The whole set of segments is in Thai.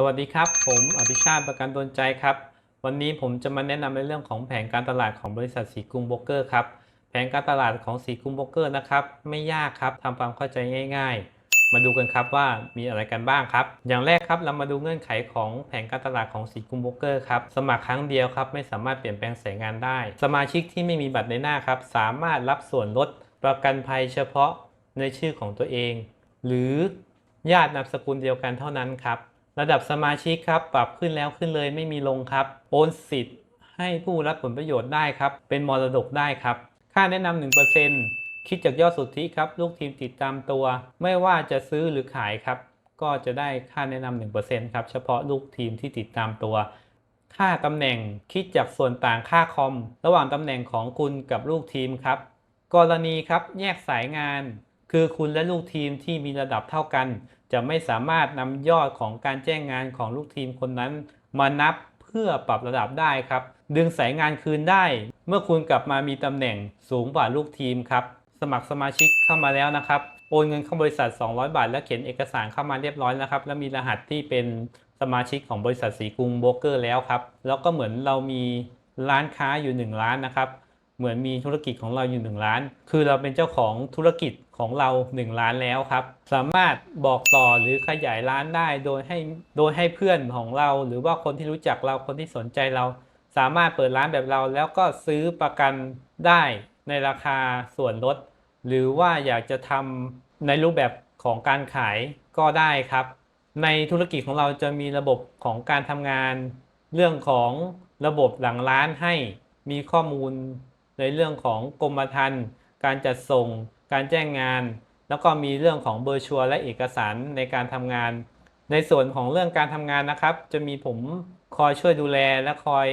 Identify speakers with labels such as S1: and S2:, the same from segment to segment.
S1: สวัสดีครับ ผมอภิชาติประกันตนใจครับ วันนี้ผมจะมาแนะนำในเรื่องของแผนการตลาดของบริษัทสีกรุงโบกเกอร์ครับ แผนการตลาดของสีกรุงโบกเกอร์นะครับ ไม่ยากครับทำความเข้าใจง่าย ๆ มาดูกันครับว่ามีอะไรกันบ้างครับ อย่างแรกครับเรามาดูเงื่อนไขของแผนการตลาดของสีกรุงโบกเกอร์ครับ สมัครครั้งเดียวครับ ไม่สามารถเปลี่ยนแปลงสายงานได้ สมาชิกที่ไม่มีบัตรในหน้าครับ สามารถรับส่วนลดประกันภัยเฉพาะในชื่อของตัวเอง หรือญาตินามสกุลเดียวกันเท่านั้นครับ ระดับสมาชิกครับ ปรับขึ้นแล้วขึ้นเลยไม่มีลงครับ โอนสิทธิ์ให้ผู้รับผลประโยชน์ได้ครับ เป็นมรดกได้ครับ ค่าแนะนำ1%คิดจากยอดสุทธิครับ ลูกทีมติดตามตัว ไม่ว่าจะซื้อหรือขายครับ ก็จะได้ค่าแนะนำ1%ครับ เฉพาะลูกทีมที่ติดตามตัว ค่าตำแหน่งคิดจากส่วนต่างค่าคอม ระหว่างตำแหน่งของคุณกับลูกทีมครับ กรณีครับ แยกสายงาน คือคุณและลูกทีมที่มีระดับเท่ากัน จะไม่สามารถนำยอดของการแจ้งงานของลูกทีมคนนั้น มานับเพื่อปรับระดับได้ครับ ดึงสายงานคืนได้ เมื่อคุณกลับมามีตำแหน่งสูงกว่าลูกทีมครับ สมัครสมาชิกเข้ามาแล้วนะครับ โอนเงินเข้าบริษัท 200 บาท แล้วเขียนเอกสารเข้ามาเรียบร้อยแล้วครับ แล้วมีรหัสที่เป็นสมาชิกของบริษัทสีกรุงโบรกเกอร์แล้วครับ แล้วก็เหมือนเรามีร้านค้าอยู่ 1 ร้านนะครับ เหมือนมีธุรกิจของเราอยู่ 1 ล้าน คือเราเป็นเจ้าของธุรกิจของเรา 1 ล้านแล้วครับ สามารถบอกต่อหรือขยายร้านได้โดยให้โดยให้เพื่อนของเรา หรือว่าคนที่รู้จักเราคนที่สนใจเรา สามารถเปิดร้านแบบเรา แล้วก็ซื้อประกันได้ในราคาส่วนลด หรือว่าอยากจะทำในรูปแบบของการขายก็ได้ครับ ในธุรกิจของเราจะมีระบบของการทำงาน เรื่องของระบบหลังร้านให้มีข้อมูล ในเรื่องของกรมธรรม์การจัดส่ง การแจ้งงาน แล้วก็มีเรื่องของเบอร์ชัวและเอกสารในการทำงาน ในส่วนของเรื่องการทำงานนะครับ จะมีผมคอยช่วยดูแลและคอย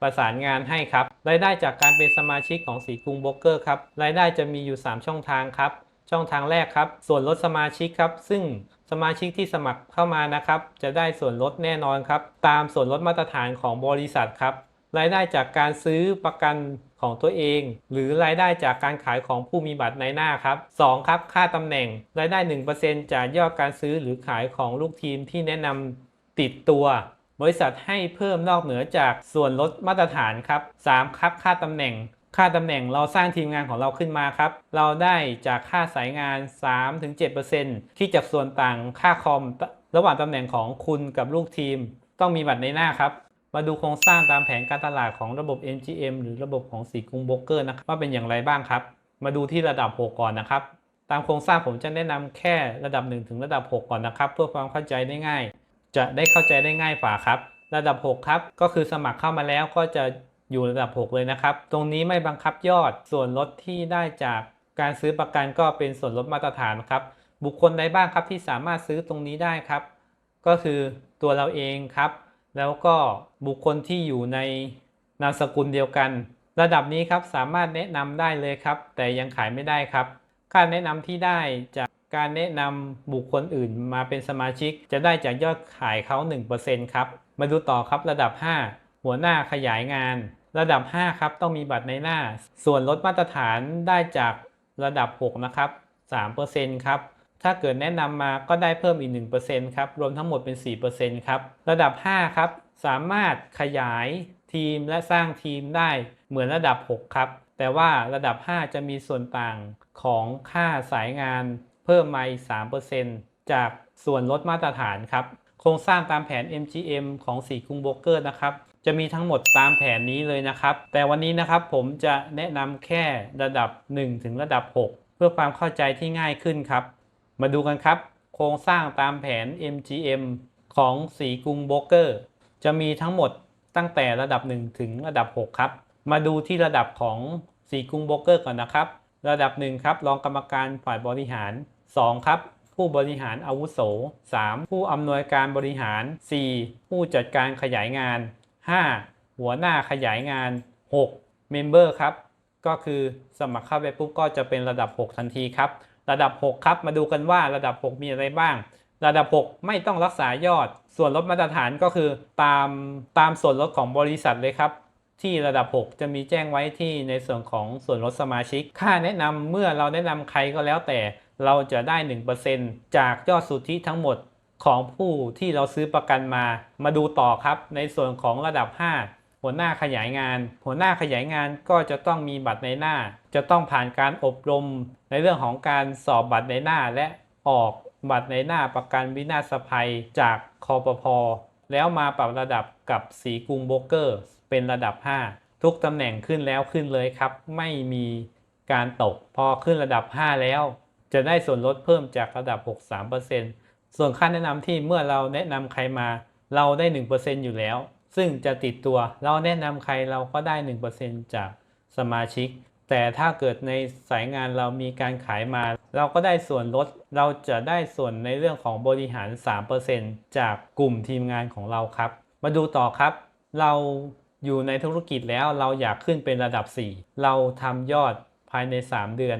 S1: ประสานงานให้ครับ รายได้จากการเป็นสมาชิกของสีกรุงโบรกเกอร์ครับ รายได้จะมีอยู่ 3 ช่องทางครับ ช่องทางแรกครับ ส่วนลดสมาชิกครับ ซึ่งสมาชิกที่สมัครเข้ามานะครับ จะได้ส่วนลดแน่นอนครับ ตามส่วนลดมาตรฐานของบริษัทครับ รายได้จากการซื้อประกันของตัวเอง หรือรายได้จากการขายของผู้มีบัตรในหน้าครับ 2. ครับค่าตำแหน่ง รายได้ 1%จากยอดการซื้อหรือขายของลูกทีมที่แนะนำติดตัว บริษัทให้เพิ่มนอกเหนือจากส่วนลดมาตรฐานครับ 3. ครับค่าตำแหน่ง ค่าตำแหน่งเราสร้างทีมงานของเราขึ้นมาครับ เราได้จากค่าสายงาน 3-7%ที่จากส่วนต่างค่าคอม ระหว่างตำแหน่งของคุณกับลูกทีม ต้องมีบัตรในหน้าครับ มาดูโครงสร้างตามแผนการตลาดของระบบ NGM หรือระบบของสีกรุงโบกเกอร์นะครับว่าเป็นอย่างไรบ้างครับ มาดูที่ระดับ 6 ก่อนนะครับ ตามโครงสร้างผมจะแนะนำแค่ระดับ 1 ถึงระดับ 6 ก่อนนะครับ เพื่อความเข้าใจได้ง่าย จะได้เข้าใจได้ง่ายฝ่าครับ ระดับ 6 ครับ ก็คือสมัครเข้ามาแล้วก็จะอยู่ระดับ 6 เลยนะครับ ตรงนี้ไม่บังคับยอด ส่วนลดที่ได้จากการซื้อประกันก็เป็นส่วนลดมาตรฐานครับ บุคคลใดบ้างครับที่สามารถซื้อตรงนี้ได้ครับ ก็คือตัวเราเองครับ แล้วก็บุคคลที่อยู่ในนามสกุลเดียวกัน ระดับนี้ครับสามารถแนะนำได้เลยครับ แต่ยังขายไม่ได้ครับค่าแนะนำที่ได้จากการแนะนำบุคคลอื่นมาเป็นสมาชิก จะได้จากยอดขายเขา 1%ครับ มาดูต่อครับระดับ 5 หัวหน้าขยายงาน ระดับ 5 ครับ ต้องมีบัตรในหน้า ส่วนลดมาตรฐานได้จากระดับ 6 นะครับ 3%ครับ ถ้าเกิดแนะนำมาก็ได้เพิ่มอีก 1%ครับ รวมทั้งหมดเป็น 4%ครับ ระดับ 5 ครับ สามารถขยายทีมและสร้างทีมได้เหมือนระดับ 6 ครับ แต่ว่าระดับ 5 จะมีส่วนต่างของค่าสายงานเพิ่มมาอีก 3%จากส่วนลดมาตรฐานครับ โครงสร้างตามแผน MGM ของสีกรุงโบรกเกอร์นะครับ จะมีทั้งหมดตามแผนนี้เลยนะครับ แต่วันนี้นะครับผมจะแนะนำแค่ระดับ 1 ถึงระดับ 6 เพื่อความเข้าใจที่ง่ายขึ้นครับ มาดูกันครับ โครงสร้างตามแผน MGM ของสีกรุงโบเกอร์ จะมีทั้งหมดตั้งแต่ระดับ 1 ถึงระดับ 6 ครับ มาดูที่ระดับของสีกรุงโบเกอร์ก่อนนะครับ ระดับ 1 ครับ รองกรรมการฝ่ายบริหาร 2 ครับ ผู้บริหารอาวุโส 3. ผู้อำนวยการบริหาร 4. ผู้จัดการขยายงาน 5. หัวหน้าขยายงาน 6. เมมเบอร์ครับ ก็คือสมัครเข้าไปปุ๊บก็จะเป็นระดับ 6 ทันทีครับ ระดับ 6 ครับ มาดูกันว่าระดับ 6 มีอะไรบ้าง ระดับ 6 ไม่ต้องรักษายอด ส่วนลดมาตรฐานก็คือตามตามส่วนลดของบริษัทเลยครับ ที่ระดับ 6 จะมีแจ้งไว้ที่ในส่วนของส่วนลดสมาชิก ค่าแนะนำเมื่อเราแนะนำใครก็แล้วแต่เราจะได้ 1%จากยอดสุทธิทั้งหมดของผู้ที่เราซื้อประกันมา มาดูต่อครับในส่วนของระดับ 5 หัวหน้าขยายงาน หัวหน้าขยายงานก็จะต้องมีบัตรในหน้า จะต้องผ่านการอบรม ในเรื่องของการสอบบัตรในหน้าและออกบัตรในหน้าประกันวินาศภัยจากคอปพแล้วมาปรับระดับกับสีกรุงโบกเกอร์ เป็นระดับ 5 ทุกตำแหน่งขึ้นแล้วขึ้นเลยครับ ไม่มีการตกพอขึ้นระดับ 5 แล้ว จะได้ส่วนลดเพิ่มจากระดับ 63%ส่วนค่าแนะนำที่เมื่อเราแนะนำใครมา เราได้ 1%อยู่แล้ว ซึ่งจะติดตัวเราแนะนำใครเราก็ได้ 1%จากสมาชิก แต่ถ้าเกิดในสายงานเรามีการขายมา เราก็ได้ส่วนลด เราจะได้ส่วนในเรื่องของบริหาร 3%จากกลุ่มทีมงานของเราครับ มาดูต่อครับ เราอยู่ในธุรกิจแล้วเราอยากขึ้นเป็นระดับ 4 เราทำยอดภายใน 3 เดือน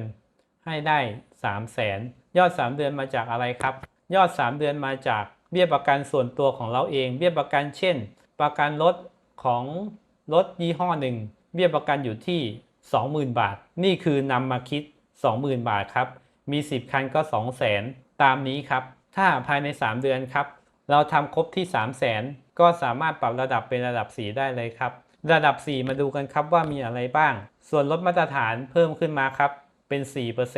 S1: ให้ได้ 3 0 0แสนยอด 3 เดือนมาจากอะไรครับ ยอด 3 เดือนมาจากเบี้ยประกันส่วนตัวของเราเอง เบี้ยประกันเช่น ประกันรถของรถยี่ห้อหนึ่งเบี้ยประกันอยู่ที่ 20,000 บาท นี่คือนำมาคิด 20,000 บาทครับ มี 10 คันก็ 2 0 0 0 0 0 ตามนี้ครับ ถ้าภายใน 3 เดือนครับ เราทำครบที่ 3 0 0 0 0 0 ก็สามารถปรับระดับเป็นระดับ 4 ได้เลยครับ ระดับ 4 มาดูกันครับว่ามีอะไรบ้าง ส่วนลดมาตรฐานเพิ่มขึ้นมาครับ เป็น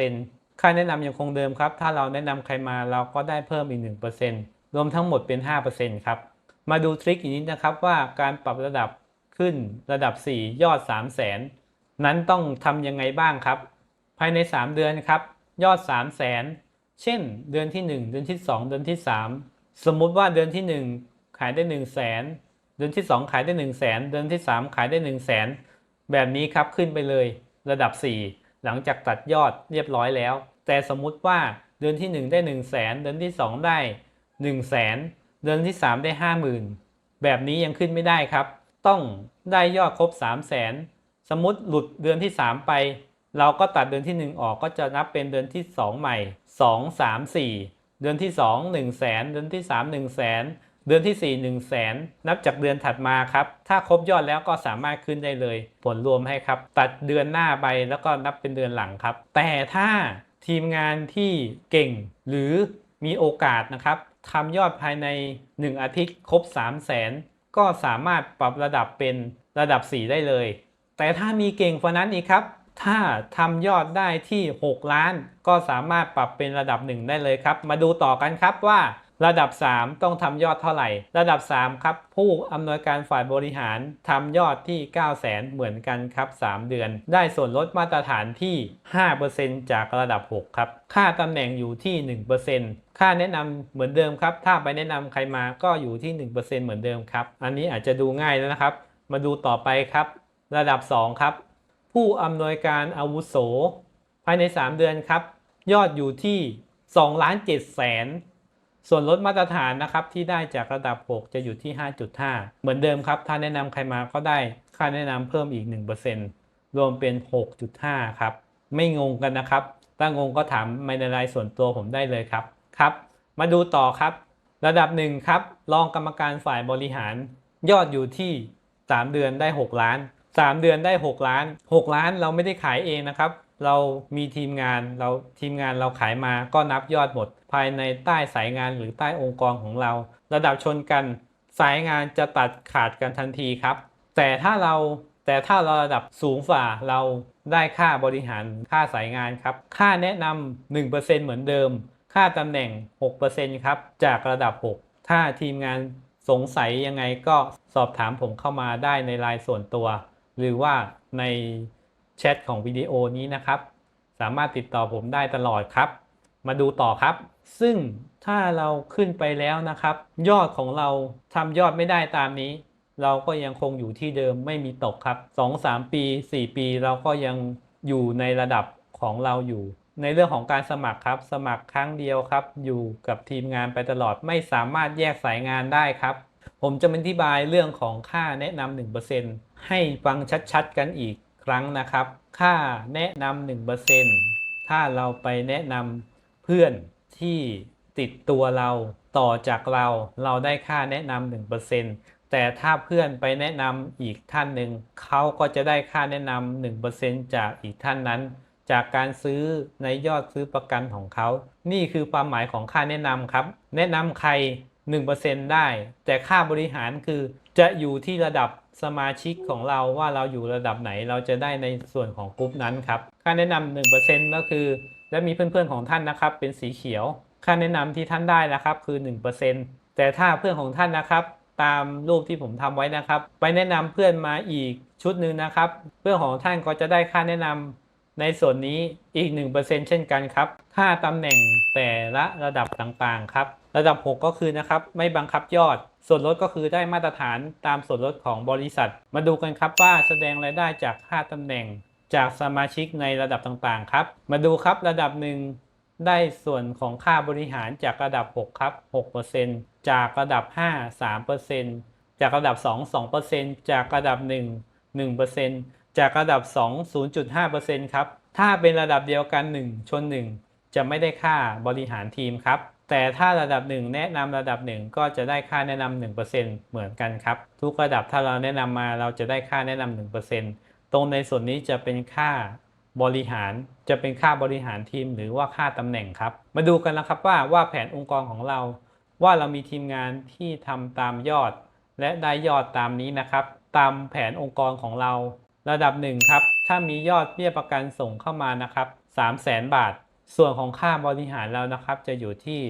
S1: 4%ค่าแนะนำยังคงเดิมครับ ถ้าเราแนะนำใครมาเราก็ได้เพิ่มอีก 1%รวมทั้งหมดเป็น 5%ครับ มาดูทริคอีกนิดนะครับว่าการปรับระดับขึ้นระดับ 4 ยอด 3 0 0 0 0 0นั้นต้องทำยังไงบ้างครับ ภายใน 3 เดือนครับยอด 3 0 0 0 0 0เช่น เดือนที่ 1 เดือนที่ 2 เดือนที่ 3 สมมุติว่าเดือนที่ 1 ขายได้1 0 0 0 0แสนเดือนที่ 2 ขายได้1 0 0 0 0แสนเดือนที่ 3 ขายได้1 0 0 0 0แสนแบบนี้ครับขึ้นไปเลยระดับ 4 หลังจากตัดยอดเรียบร้อยแล้ว แต่สมมุติว่าเดือนที่ 1 ได้ 1 0 0 0 0แสนเดือนที่ 2 ได้ 1 0 0 0 0แสน เดือนที่ 3 ได้ 50,000 แบบนี้ยังขึ้นไม่ได้ครับ ต้องได้ยอดครบ 3 0 0แสนสมมติหลุดเดือนที่ 3 ไป เราก็ตัดเดือนที่ 1 ออกก็จะนับเป็นเดือนที่ 2 ใหม่ 2 3 4 เดือนที่ 2 1 0 0 0 0แสนเดือนที่ 3 1 0 0 0 0แสนเดือนที่ 4 1 0 0 0 0แสนนับจากเดือนถัดมาครับ ถ้าครบยอดแล้วก็สามารถขึ้นได้เลย ผลรวมให้ครับ ตัดเดือนหน้าไปแล้วก็นับเป็นเดือนหลังครับ แต่ถ้าทีมงานที่เก่งหรือมีโอกาสนะครับ ทำยอดภายใน 1 อาทิตย์ครบ 3 0 0แสนก็สามารถปรับระดับเป็นระดับ 4 ได้เลย แต่ถ้ามีเก่งกว่านั้นอีกครับ ถ้าทำยอดได้ที่ 6 ล้าน ก็สามารถปรับเป็นระดับ 1 ได้เลยครับ มาดูต่อกันครับว่า ระดับ 3 ต้องทำยอดเท่าไหร่ ระดับ 3 ครับ ผู้อำนวยการฝ่ายบริหารทำยอดที่ 9 0 0 0 0 0 เหมือนกันครับ 3 เดือน ได้ส่วนลดมาตรฐานที่ 5%จากระดับ 6 ครับ ค่าตำแหน่งอยู่ที่ 1%ค่าแนะนำเหมือนเดิมครับ ถ้าไปแนะนำใครมาก็อยู่ที่ 1%เหมือนเดิมครับ อันนี้อาจจะดูง่ายแล้วนะครับ มาดูต่อไปครับ ระดับ 2 ครับ ผู้อำนวยการอาวุโส ภายใน 3 เดือนครับ ยอดอยู่ที่2ล้าน7แสน ส่วนลดมาตรฐานนะครับที่ได้จากระดับ 6 จะอยู่ที่ 5.5 เหมือนเดิมครับ ถ้าแนะนำใครมาก็ได้ค่าแนะนำเพิ่มอีก 1%รวมเป็น 6.5 ครับ ไม่งงกันนะครับ ถ้างงก็ถามในรายส่วนตัวผมได้เลยครับครับ มาดูต่อครับ ระดับ 1 ครับ รองกรรมการฝ่ายบริหาร ยอดอยู่ที่ 3 เดือนได้ 6 ล้าน 3 เดือนได้ 6 ล้าน 6 ล้านเราไม่ได้ขายเองนะครับ เรามีทีมงานเราทีมงานเราขายมาก็นับยอดหมด ภายในใต้สายงานหรือใต้องค์กรของเรา ระดับชนกันสายงานจะตัดขาดกันทันทีครับ แต่ถ้าเราแต่ถ้าเราระดับสูงฝ่าเราได้ค่าบริหารค่าสายงานครับ ค่าแนะนำ1%เหมือนเดิม ค่าตำแหน่ง 6%ครับ จากระดับ 6 ถ้าทีมงานสงสัยยังไงก็สอบถามผมเข้ามาได้ในไลน์ส่วนตัว หรือว่าใน แชทของวิดีโอนี้นะครับ สามารถติดต่อผมได้ตลอดครับ มาดูต่อครับ ซึ่งถ้าเราขึ้นไปแล้วนะครับ ยอดของเราทำยอดไม่ได้ตามนี้ เราก็ยังคงอยู่ที่เดิมไม่มีตกครับ 2-3 ปี 4 ปี เราก็ยังอยู่ในระดับของเราอยู่ ในเรื่องของการสมัครครับ สมัครครั้งเดียวครับ อยู่กับทีมงานไปตลอดไม่สามารถแยกสายงานได้ครับ ผมจะอธิบายเรื่องของค่าแนะนำ1%ให้ฟังชัดๆ กันอีก ครั้งนะครับ ค่าแนะนำ1%ถ้าเราไปแนะนำเพื่อนที่ติดตัวเราต่อจากเรา เราได้ค่าแนะนำ1%แต่ถ้าเพื่อนไปแนะนำอีกท่านหนึ่ง เขาก็จะได้ค่าแนะนำ1%จากอีกท่านนั้น จากการซื้อในยอดซื้อประกันของเขา นี่คือความหมายของค่าแนะนำครับ แนะนำใคร1%ได้ แต่ค่าบริหารคือจะอยู่ที่ระดับ สมาชิกของเราว่าเราอยู่ระดับไหนเราจะได้ในส่วนของกลุ่มนั้นครับ ค่าแนะนำ1%ก็คือ และมีเพื่อนๆของท่านนะครับ เป็นสีเขียว ค่าแนะนำที่ท่านได้นะครับคือ 1%แต่ถ้าเพื่อนของท่านนะครับ ตามรูปที่ผมทำไว้นะครับ ไปแนะนำเพื่อนมาอีกชุดหนึ่งนะครับ เพื่อนของท่านก็จะได้ค่าแนะนำในส่วนนี้อีก 1%เช่นกันครับ ค่าตำแหน่งแต่ละระดับต่างๆ ครับ ระดับ 6 ก็คือนะครับ ไม่บังคับยอด ส่วนลดก็คือได้มาตรฐานตามส่วนลดของบริษัท มาดูกันครับว่าแสดงรายได้จากค่าตำแหน่ง จากสมาชิกในระดับต่างๆครับ มาดูครับระดับหนึ่งได้ส่วนของค่าบริหารจากระดับ 6 ครับ 6%จากระดับ 5 3%จากระดับ 2 2%จากระดับ 1 1%จากระดับ 2 0.5%ครับ ถ้าเป็นระดับเดียวกัน 1 ชน 1 จะไม่ได้ค่าบริหารทีมครับ แต่ถ้าระดับ 1 แนะนำระดับ 1 ก็จะได้ค่าแนะนำ1%เหมือนกันครับ ทุกระดับถ้าเราแนะนำมาเราจะได้ค่าแนะนำ1%ตรงในส่วนนี้จะเป็นค่าบริหารจะเป็นค่าบริหารทีมหรือว่าค่าตำแหน่งครับ มาดูกันนะครับว่าว่าแผนองค์กรของเรา ว่าเรามีทีมงานที่ทำตามยอด และได้ยอดตามนี้นะครับ ตามแผนองค์กรของเรา ระดับหนึ่งครับถ้ามียอดเบี้ยประกันส่งเข้ามานะครับ 3 0 0แสนบาท ส่วนของค่าบริหารเรานะครับจะอยู่ที่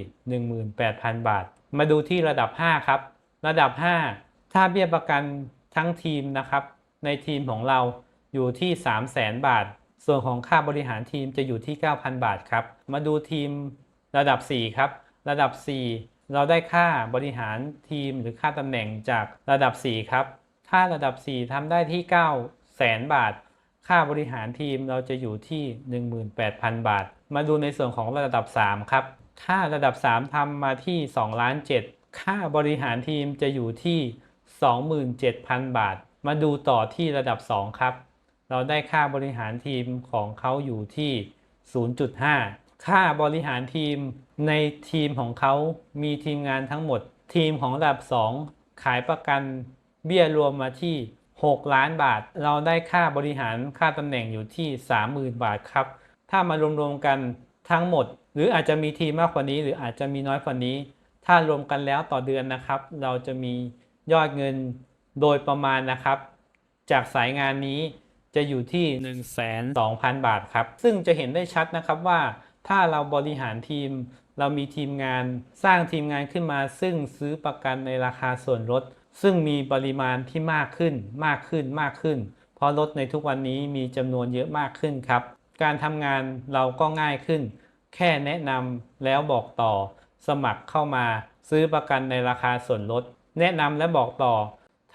S1: 18,000 บาท มาดูที่ระดับ 5 ครับ ระดับ 5 ถ้าเบี้ยประกันทั้งทีมนะครับ ในทีมของเราอยู่ที่ 3 0 0แสนบาท ส่วนของค่าบริหารทีมจะอยู่ที่ 9,000 บาทครับ มาดูทีมระดับ 4 ครับ ระดับ 4 เราได้ค่าบริหารทีมหรือค่าตำแหน่งจากระดับ 4 ครับ ถ้าระดับ 4ทำได้ที่9 0 0แสนบาท ค่าบริหารทีมเราจะอยู่ที่ 18,000 บาท มาดูในส่วนของระดับ 3 ครับถ้าระดับ 3ทำมาที่2ล้าน7ค่าบริหารทีมจะอยู่ที่ 27,000 บาท มาดูต่อที่ระดับ 2 ครับ เราได้ค่าบริหารทีมของเขาอยู่ที่ 0.5 ค่าบริหารทีมในทีมของเขามีทีมงานทั้งหมด ทีมของระดับ 2 ขายประกันเบี้ยรวมมาที่ 6 ล้านบาท เราได้ค่าบริหารค่าตำแหน่งอยู่ที่ 30,000 บาทครับ ถ้ามารวมๆกันทั้งหมด หรืออาจจะมีทีมากกว่านี้ หรืออาจจะมีน้อยกว่านี้ ถ้ารวมกันแล้วต่อเดือนนะครับ เราจะมียอดเงินโดยประมาณนะครับ จากสายงานนี้จะอยู่ที่1,200,000 บาทครับ ซึ่งจะเห็นได้ชัดนะครับว่าถ้าเราบริหารทีม เรามีทีมงานสร้างทีมงานขึ้นมา ซึ่งซื้อประกันในราคาส่วนลดซึ่งมีปริมาณที่มากขึ้นมากขึ้นมากขึ้น เพราะรถในทุกวันนี้มีจำนวนเยอะมากขึ้นครับ การทำงานเราก็ง่ายขึ้น แค่แนะนำแล้วบอกต่อ สมัครเข้ามาซื้อประกันในราคาส่วนลด แนะนำและบอกต่อ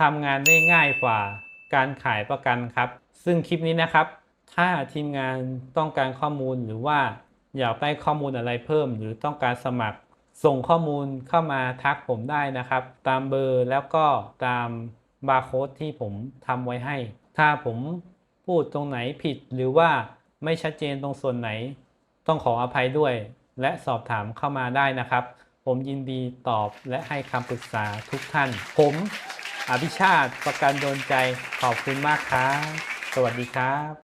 S1: ทำงานได้ง่ายกว่าการขายประกันครับ ซึ่งคลิปนี้นะครับ ถ้าทีมงานต้องการข้อมูลหรือว่าอยากได้ข้อมูลอะไรเพิ่ม หรือต้องการสมัคร ส่งข้อมูลเข้ามาทักผมได้นะครับ ตามเบอร์แล้วก็ตามบาร์โค้ดที่ผมทำไว้ให้ ถ้าผมพูดตรงไหนผิดหรือว่า ไม่ชัดเจนตรงส่วนไหน ต้องขออภัยด้วย และสอบถามเข้ามาได้นะครับ ผมยินดีตอบและให้คำปรึกษาทุกท่าน ผมอภิชาติประกันโดนใจขอบคุณมากครับ สวัสดีครับ